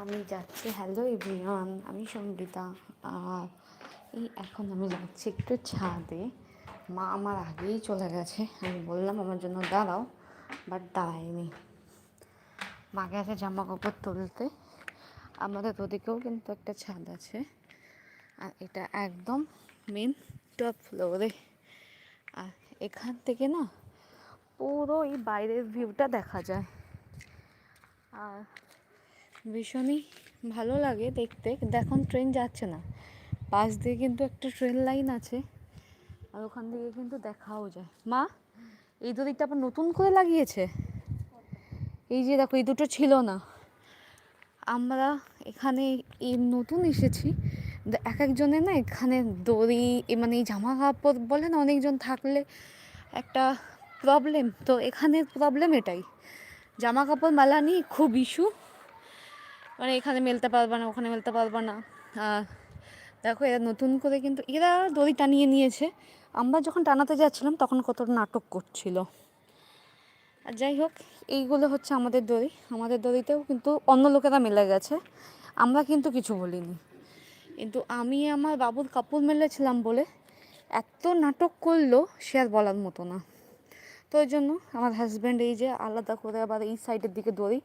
আমি যাচ্ছি hello everyone আমি সঙ্গীতা আর এই এখন আমি যাচ্ছি একটু ছাদে। মা আমার আগেই চলে গেছে। আমি বললাম আমার জন্য দাঁড়াও বাট দাঁড়ায়নি। মা গেছে জামা কাপড় তুলতে। আমাদের ওদিকেও কিন্তু একটা ছাদ আছে। আর এটা একদম মেন টপ ফ্লোরে আর এখান থেকে না পুরো এই বাইরের ভিউটা দেখা যায়। আর ভীষণই ভালো লাগে দেখতে। কিন্তু এখন ট্রেন যাচ্ছে না। পাশ দিয়ে কিন্তু একটা ট্রেন লাইন আছে। আর ওখান থেকে কিন্তু দেখাও যায়। মা, এই দুদিকটা আবার নতুন করে লাগিয়েছে? এই যে দেখো, এই দুটো ছিল না। আমরা এখানে এই নতুন এসেছি। এক একজনের না এখানে দড়ি মানে এই জামা কাপড় বলে না অনেকজন থাকলে একটা প্রবলেম তো এখানের প্রবলেম এটাই। জামা কাপড় মেলা নিয়ে খুব ইস্যু মানে এখানে মেলতে পারবে না, ওখানে মেলতে পারবে না। দেখো, এরা নতুন করে কিন্তু, এরা দড়ি টানিয়ে নিয়েছে। আমরা যখন টানাতে যাচ্ছিলাম, তখন কত নাটক করছিল। আর যাই হোক, এইগুলো হচ্ছে আমাদের দড়ি। আমাদের দড়িতেও কিন্তু অন্য লোকেরা মেলে গেছে। আমরা কিন্তু কিছু বলিনি। কিন্তু আমি আমার বাবুর কাপড় মেলেছিলাম বলে এত নাটক করল, সে আর বলার মতো না। তো ওই জন্য আমার হাজব্যান্ড এই যে আলাদা করে আবার এই সাইডের দিকে দড়ি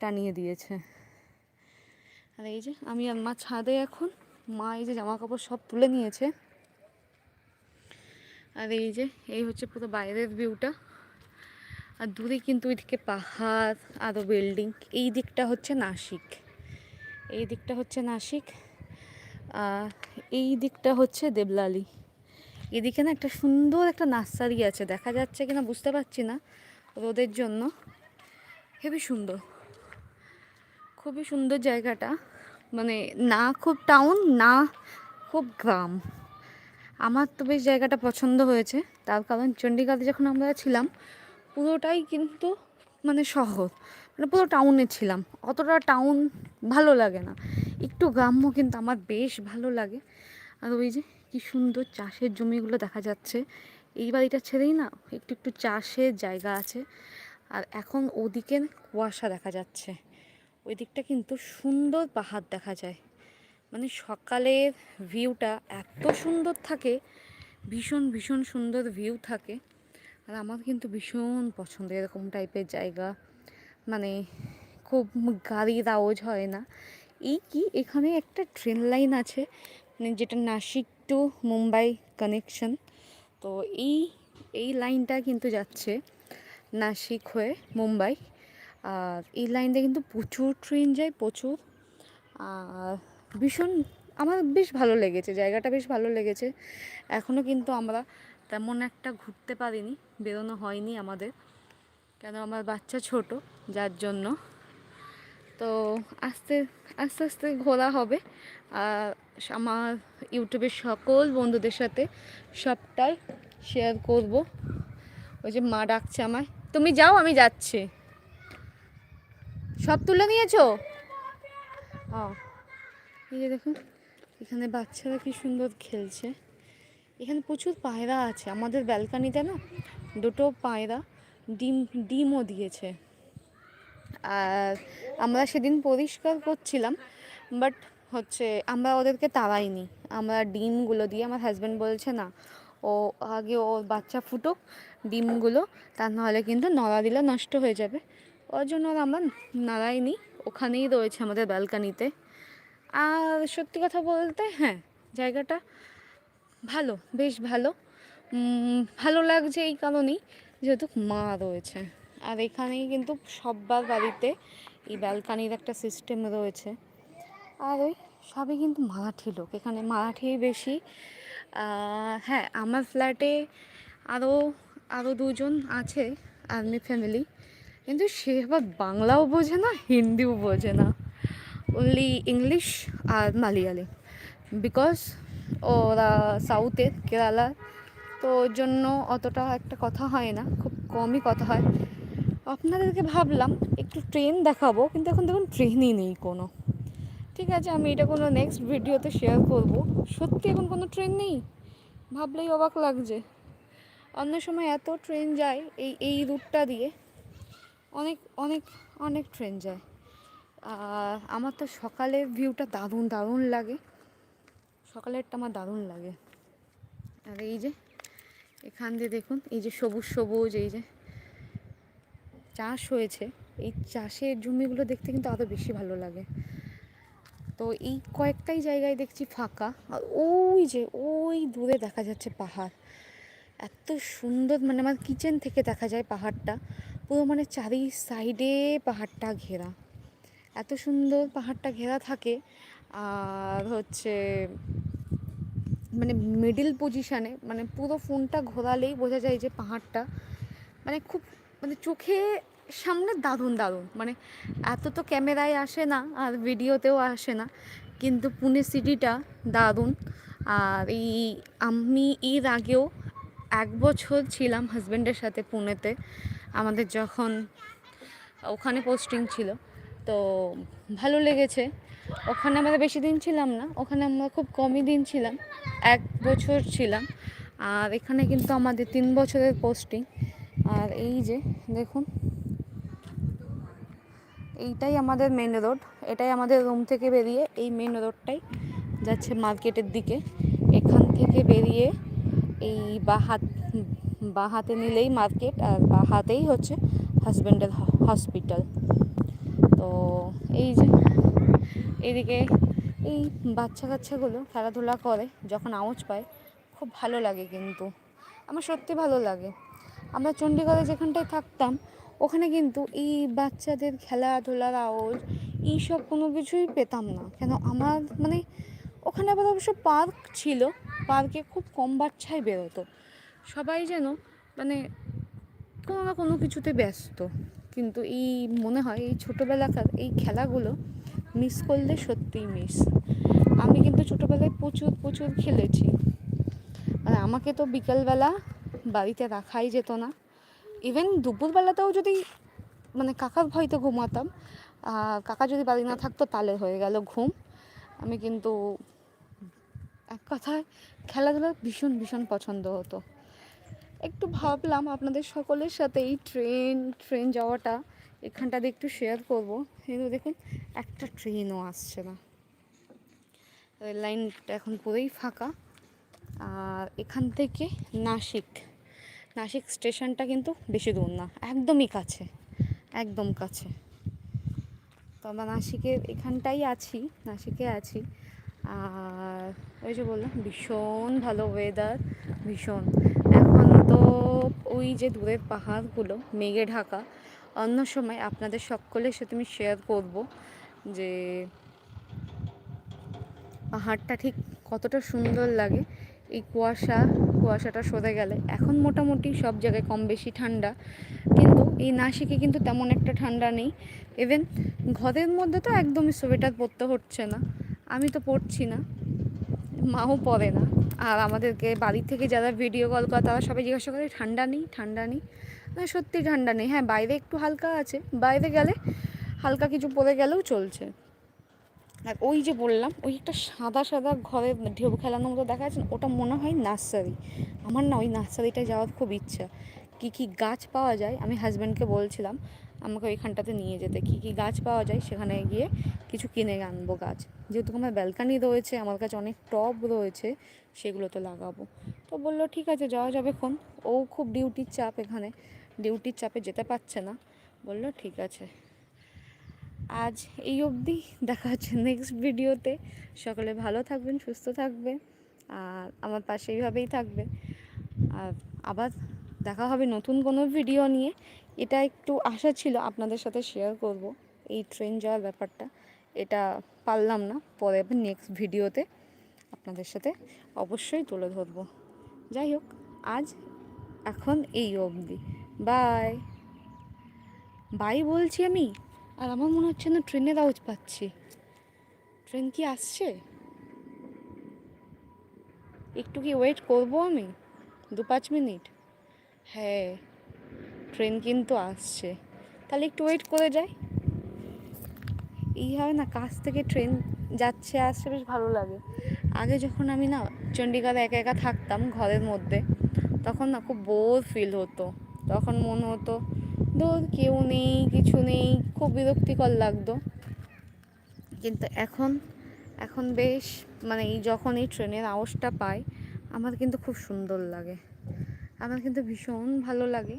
টানিয়ে দিয়েছে। আর এই যে আমি আর মা ছাদে এখন। মা এই যে জামা কাপড় সব তুলে নিয়েছে। আর এই যে, এই হচ্ছে পুরো বাইরের ভিউটা আর দূরে কিন্তু ওইদিকে পাহাড় আরও বিল্ডিং এই দিকটা হচ্ছে নাসিক। এই দিকটা হচ্ছে নাসিক। আর এই দিকটা হচ্ছে দেবলালি। এদিকে না একটা সুন্দর একটা নার্সারি আছে। দেখা যাচ্ছে কিনা বুঝতে পারছি না। রোদের জন্য। হেবি সুন্দর। খুবই সুন্দর জায়গাটা। মানে না খুব টাউন না খুব গ্রাম। আমার তো বেশ জায়গাটা পছন্দ হয়েছে। তার কারণ চণ্ডীগড়ে যখন আমরা ছিলাম, পুরোটাই কিন্তু মানে শহর। মানে পুরো টাউনে ছিলাম। অতটা টাউন ভালো লাগে না। একটু গ্রাম্য কিন্তু আমার বেশ ভালো লাগে। আর ওই যে কি সুন্দর চাষের জমিগুলো দেখা যাচ্ছে। এই বাড়িটা ছেড়েই না, একটু একটু চাষের জায়গা আছে। আর এখন ওদিকে কুয়াশা দেখা যাচ্ছে। ওই দিকটা কিন্তু সুন্দর পাহাড় দেখা যায়। মানে সকালের ভিউটা এত সুন্দর থাকে, ভীষণ ভীষণ সুন্দর ভিউ থাকে। আর আমার কিন্তু ভীষণ পছন্দ এরকম টাইপের জায়গা। মানে খুব গাড়ির আওয়াজ হয় না। এই কি? এখানে একটা ট্রেন লাইন আছে মানে যেটা নাসিক টু মুম্বাই কানেকশন তো এই এই লাইনটা কিন্তু যাচ্ছে নাসিক হয়ে মুম্বাই। এই লাইনটা কিন্তু প্রচুর ট্রেন যায়, প্রচুর। আর ভীষণ আমার বেশ ভালো লেগেছে, জায়গাটা বেশ ভালো লেগেছে। এখনও কিন্তু আমরা তেমন একটা ঘুরতে পারিনি, বেরোনো হয়নি আমাদের, কেন আমার বাচ্চা ছোট, যার জন্য। তো আস্তে আস্তে আস্তে ঘোরা হবে। আর আমার ইউটিউবের সকল বন্ধুদের সাথে সবটাই শেয়ার করব। ওই যে মা ডাকছে আমায়, তুমি যাও, আমি যাচ্ছি। সব তুলে নিয়েছো? এই যে দেখুন, এখানে বাচ্চারা কি সুন্দর খেলছে। এখানে প্রচুর পায়রা আছে, আমাদের ব্যালকানিতে না দুটো পায়রা ডিম, ডিমও দিয়েছে। আর আমরা সেদিন পরিষ্কার করছিলাম, বাট হচ্ছে আমরা ওদেরকে তাড়াইনি। আমরা ডিমগুলো দিয়ে, আমার হাজব্যান্ড বলছে না, ও আগে ওর বাচ্চা ফুটুক ডিমগুলো, তা নাহলে কিন্তু নড়া দিলে নষ্ট হয়ে যাবে। ওর জন্য আর আমরা নাড়াইনি ওখানেই রয়েছে আমাদের ব্যালকানিতে। আর সত্যি কথা বলতে হ্যাঁ জায়গাটা ভালো, বেশ ভালো। ভালো লাগছে এই কারণেই যেহেতু মা রয়েছে। আর এখানেই কিন্তু সব্বার বাড়িতে এই ব্যালকানির একটা সিস্টেম রয়েছে। আর ওই সবই কিন্তু মারাঠি লোক, এখানে মারাঠি বেশি। হ্যাঁ আমার ফ্ল্যাটে আরও আরও দুজন আছে আর্মি ফ্যামিলি কিন্তু সে আবার বাংলাও বোঝে না, হিন্দিও বোঝে না। অনলি ইংলিশ আর মালিয়ালি বিকজ ওরা সাউথের কেরালা তো ওর জন্য অতটা একটা কথা হয় না, খুব কমই কথা হয়। আপনাদেরকে ভাবলাম, একটু ট্রেন দেখাবো, কিন্তু এখন দেখুন ট্রেনই নেই কোনো। ঠিক আছে, আমি এটা কোনো নেক্সট ভিডিওতে শেয়ার করব। সত্যি এখন কোনো ট্রেন নেই? ভাবলেই অবাক লাগছে। অন্য সময় এত ট্রেন যায় এই এই রুটটা দিয়ে। অনেক অনেক অনেক ট্রেন যায়। আর আমার তো সকালের ভিউটা দারুণ দারুণ লাগে। সকালেরটা আমার দারুণ লাগে। আর এই যে, এখান দিয়ে দেখুন, এই যে সবুজ সবুজ, এই যে চাষ হয়েছে। এই চাষের জমিগুলো দেখতে কিন্তু আরও বেশি ভালো লাগে। তো এই কয়েকটাই জায়গায় দেখছি ফাঁকা। আর ওই যে, ওই দূরে দেখা যাচ্ছে পাহাড়। এত সুন্দর মানে আমার কিচেন থেকে দেখা যায় পাহাড়টা। পুরো মানে চারি সাইডে পাহাড়টা ঘেরা। এত সুন্দর পাহাড়টা ঘেরা থাকে। আর হচ্ছে মানে মিডিল পজিশানে মানে পুরো ফোনটা ঘোরালেই বোঝা যায় যে পাহাড়টা মানে খুব মানে চোখে সামনে দারুণ দারুণ। মানে এত তো ক্যামেরায় আসে না আর ভিডিওতেও আসে না। কিন্তু পুনে সিটিটা দারুণ। আর এই আমি এর আগেও এক বছর ছিলাম হাজব্যান্ডের সাথে পুনেতে। আমাদের যখন ওখানে পোস্টিং ছিল, তো ভালো লেগেছে। ওখানে আমরা বেশি দিন ছিলাম না, ওখানে আমরা খুব কমই দিন ছিলাম, এক বছর ছিলাম। আর এখানে কিন্তু আমাদের তিন বছরের পোস্টিং আর এই যে, দেখুন। এইটাই আমাদের মেন রোড এটাই আমাদের রুম থেকে বেরিয়ে এই মেন রোডটাই যাচ্ছে মার্কেটের দিকে। এখান থেকে বেরিয়ে এই বা হাত বা হাতে নিলেই মার্কেট আর বা হাতেই হচ্ছে হাজব্যান্ডের হসপিটাল। তো এই যে, এদিকে এই বাচ্চা কাচ্চাগুলো খেলাধুলা করে, যখন আওয়াজ পায়, খুব ভালো লাগে কিন্তু। আমার সত্যি ভালো লাগে। আমরা চণ্ডীগড়ে যেখানটায় থাকতাম, ওখানে কিন্তু এই বাচ্চাদের খেলাধুলার আওয়াজ এইসব কোনো কিছুই পেতাম না। কেন আমার মানে ওখানে আবার অবশ্য পার্ক ছিল, পার্কে খুব কম বাচ্চাই বেরোতো। সবাই যেন মানে কোনো না কোনো কিছুতে ব্যস্ত। কিন্তু এই মনে হয় এই ছোটোবেলাকার এই খেলাগুলো মিস করলে সত্যিই মিস আমি কিন্তু ছোটোবেলায় প্রচুর প্রচুর খেলেছি। আর আমাকে তো বিকেলবেলা বাড়িতে রাখাই যেত না। ইভেন দুপুরবেলাতেও যদি মানে কাকার ভয়তে ঘুমাতাম কাকা যদি বাড়ি না থাকতো তাহলে হয়ে গেল ঘুম। আমি কিন্তু এক কথায় খেলাধুলা ভীষণ ভীষণ পছন্দ হতো। একটু ভাবলাম আপনাদের সকলের সাথে এই ট্রেন ট্রেন যাওয়াটা এখানটাতে একটু শেয়ার করব। কিন্তু দেখুন, একটা ট্রেনও আসছে না। রেল লাইনটা এখন পুরোই ফাঁকা। আর এখান থেকে নাসিক নাসিক স্টেশনটা কিন্তু বেশি দূর না, একদমই কাছে, একদম কাছে। তো আমরা নাসিকের এখানটাই আছি, নাসিকে আছি। আর ওই যে বললাম, ভীষণ ভালো ওয়েদার ভীষণ। তো ওই যে দূরের পাহাড়গুলো, মেঘে ঢাকা, অন্য সময় আপনাদের সকলের সাথে আমি শেয়ার করব যে পাহাড়টা ঠিক কতটা সুন্দর লাগে। এই কুয়াশা, কুয়াশাটা সরে গেলে এখন মোটামুটি সব জায়গায় কম বেশি ঠান্ডা, কিন্তু এই নাসিকে কিন্তু তেমন একটা ঠান্ডা নেই। ইভেন ঘরের মধ্যে তো একদমই সোয়েটার পরতে হচ্ছে না। আমি তো পড়ছি না, মাও পরে না। আর আমাদেরকে বাড়ি থেকে যারা ভিডিও কল করে, তারা সবাই জিজ্ঞাসা করে, ঠান্ডা নেই? ঠান্ডা নেই? সত্যি ঠান্ডা নেই। হ্যাঁ বাইরে একটু হালকা আছে। বাইরে গেলে হালকা কিছু পরে গেলেও চলছে। আর ওই যে বললাম, ওই একটা সাদা সাদা ঘরে ঢেউ খেলানোর মতো দেখা যাচ্ছে ওটা মনে হয় নার্সারি। আমার না ওই নার্সারিটায় যাওয়ার খুব ইচ্ছা। কী কী গাছ পাওয়া যায়, আমি হাজব্যান্ডকে বলছিলাম। আমাকে ওইখানটাতে নিয়ে যেতে। কী কী গাছ পাওয়া যায় সেখানে গিয়ে কিছু কিনে আনব গাছ। যেহেতু আমার ব্যালকানি রয়েছে, আমার কাছে অনেক টব রয়েছে, সেগুলো তো লাগাবো। তো বলল, ঠিক আছে, যাওয়া যাবে কোন ও খুব ডিউটির চাপ এখানে। ডিউটির চাপে যেতে পারছে না। বলল, ঠিক আছে। আজ এই অবধি দেখা হচ্ছে নেক্সট ভিডিওতে সকলে ভালো থাকবেন, সুস্থ থাকবে আর আমার পাশে এইভাবেই থাকবে আর আবার দেখা হবে নতুন কোনো ভিডিও নিয়ে। এটা একটু আশা ছিল আপনাদের সাথে শেয়ার করব, এই ট্রেন যাওয়ার ব্যাপারটা। এটা পারলাম না, পরে নেক্সট ভিডিওতে আপনাদের সাথে অবশ্যই তুলে ধরবো। যাই হোক, আজ এখন এই অবধি। বাই বাই বলছি আমি, আর আমার মনে হচ্ছে না ট্রেনের আওয়াজ পাচ্ছি। ট্রেন কি আসছে? একটু কি ওয়েট করব আমি? দু পাঁচ মিনিট হ্যাঁ। ট্রেন কিন্তু আসছে। তাহলে একটু ওয়েট করে যাই। এইভাবে না কাছ থেকে ট্রেন যাচ্ছে, আসছে, বেশ ভালো লাগে। আগে যখন আমি না চণ্ডীগড়ে একা একা থাকতাম ঘরের মধ্যে, তখন না খুব বোর ফিল হতো। তখন মনে হতো, ধর, কেউ নেই, কিছু নেই, খুব বিরক্তিকর লাগতো। কিন্তু এখন এখন বেশ মানে এই যখন এই ট্রেনের আওয়াজটা পাই, আমার কিন্তু খুব সুন্দর লাগে। আমার কিন্তু ভীষণ ভালো লাগে।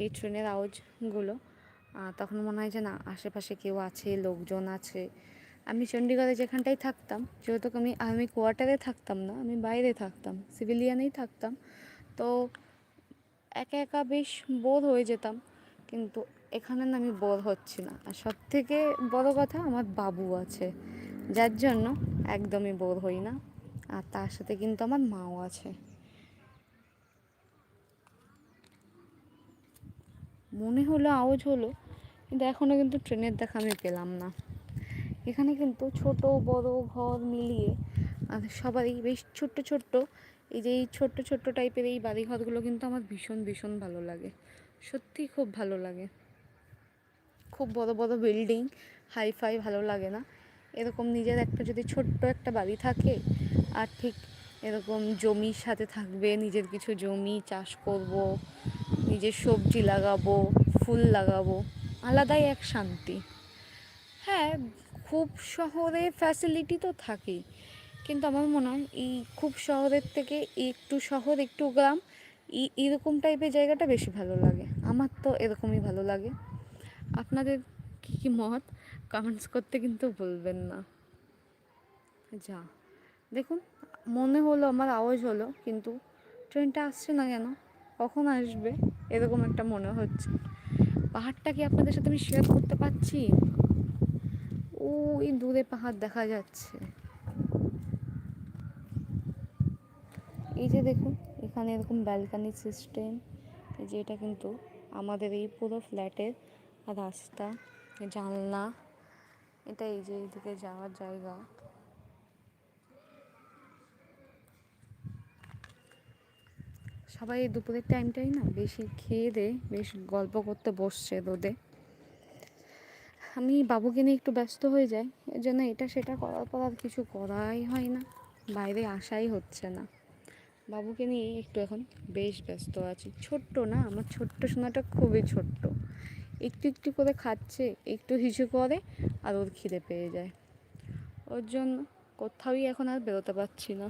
এই ট্রেনের আওয়াজগুলো। তখন মনে হয় যে না, আশেপাশে কেউ আছে, লোকজন আছে। আমি চণ্ডীগড়ে যেখানটায় থাকতাম, যেহেতু আমি আমি কোয়ার্টারে থাকতাম না, আমি বাইরে থাকতাম, সিভিলিয়ানেই থাকতাম। তো একা একা বেশ বোর হয়ে যেতাম, কিন্তু এখানে না আমি বোর হচ্ছি না। আর সব থেকে বড় কথা, আমার বাবু আছে, যার জন্য একদমই বোর হই না। আর তার সাথে কিন্তু আমার মাও আছে। মনে হলো আওয়াজ হলো, কিন্তু এখনও কিন্তু ট্রেনের দেখা আমি পেলাম না। এখানে কিন্তু ছোট, বড় ঘর মিলিয়ে সবারই বেশ ছোট্ট ছোট্ট। এই যে এই ছোট্ট ছোট্ট টাইপের এই বাড়ি ঘরগুলো কিন্তু আমার ভীষণ ভীষণ ভালো লাগে। সত্যিই খুব ভালো লাগে। খুব বড় বড় বিল্ডিং, হাইফাই ভালো লাগে না। এরকম নিজের একটা যদি ছোট্ট একটা বাড়ি থাকে, আর ঠিক এরকম জমির সাথে থাকবে, নিজের কিছু জমি চাষ করব নিজের সবজি লাগাবো, ফুল লাগাবো, আলাদাই এক শান্তি। হ্যাঁ খুব শহরে ফ্যাসিলিটি তো থাকেই, কিন্তু আমার মনে হয় এই খুব শহরের থেকে একটু শহর, একটু গ্রাম এরকম টাইপের জায়গাটা বেশি ভালো লাগে। আমার তো এরকমই ভালো লাগে। আপনাদের কী কী মত? কমেন্টস করতে কিন্তু বলবেন না। যা, দেখুন, মনে হলো, আমার আওয়াজ হলো, কিন্তু ট্রেনটা আসছে না কেন? কখন আসবে? এরকম একটা মনে হচ্ছে। পাহাড়টা কি আপনাদের সাথে আমি শেয়ার করতে পারছি? ওই দূরে পাহাড় দেখা যাচ্ছে। এই যে দেখুন, এখানে এরকম ব্যালকানি সিস্টেম এই যে এটা কিন্তু আমাদের এই পুরো ফ্ল্যাটের রাস্তা, জানলা, এটা এই যে এইদিকে যাওয়ার জায়গা। সবাই এই দুপুরের টাইমটাই না বেশি খেয়ে দে, বেশ গল্প করতে বসছে রোদে। আমি বাবুকে নিয়ে একটু ব্যস্ত হয়ে যাই এর জন্য এটা সেটা করার পর আর কিছু করাই হয় না, বাইরে আসাই হচ্ছে না। বাবুকে নিয়ে একটু এখন বেশ ব্যস্ত আছি। ছোট্ট না, আমার ছোট্ট সোনাটা খুবই ছোট্ট। একটু একটু করে খাচ্ছে, একটু হিসু করে আর ওর খিদে পেয়ে যায়। ওর জন্য কোথাওই এখন আর বেরোতে পারছি না।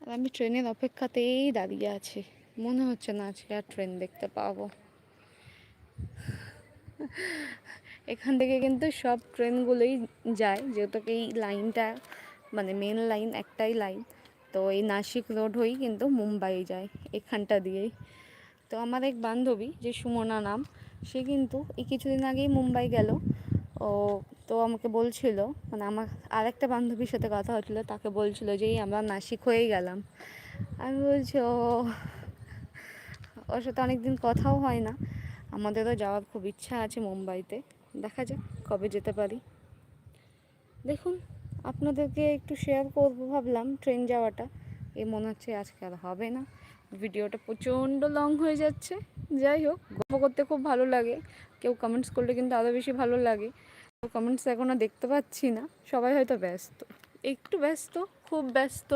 আর আমি ট্রেনের অপেক্ষাতেই দাঁড়িয়ে আছি। মনে হচ্ছে না আজকে আর ট্রেন দেখতে পাবো। এখান থেকে কিন্তু সব ট্রেনগুলোই যায়, যেহেতু এই লাইনটা মানে মেন লাইন একটাই লাইন তো এই নাসিক রোড হয়েই কিন্তু মুম্বাই যায়, এখানটা দিয়েই। তো আমার এক বান্ধবী, যে সুমনা নাম, সে কিন্তু এই কিছুদিন আগেই মুম্বাই গেল। ও তো আমাকে বলছিল মানে আমার আরেকটা বান্ধবীর সাথে কথা হচ্ছিল, তাকে বলছিল যে আমরা নাসিক হয়েই গেলাম। আমি বলছি, ও, ওর সাথে অনেকদিন কথাও হয় না। আমাদেরও যাওয়ার খুব ইচ্ছা আছে মুম্বাইতে। দেখা যাক কবে যেতে পারি। দেখুন, আপনাদেরকে একটু শেয়ার করব ভাবলাম ট্রেন যাওয়াটা। এ মনে হচ্ছে আজকে আর হবে না। ভিডিওটা প্রচণ্ড লং হয়ে যাচ্ছে। যাই হোক, গল্প করতে খুব ভালো লাগে। কেউ কমেন্টস করলে কিন্তু আরও বেশি ভালো লাগে। কমেন্টস এখনও দেখতে পাচ্ছি না। সবাই হয়তো ব্যস্ত। একটু ব্যস্ত খুব ব্যস্ত।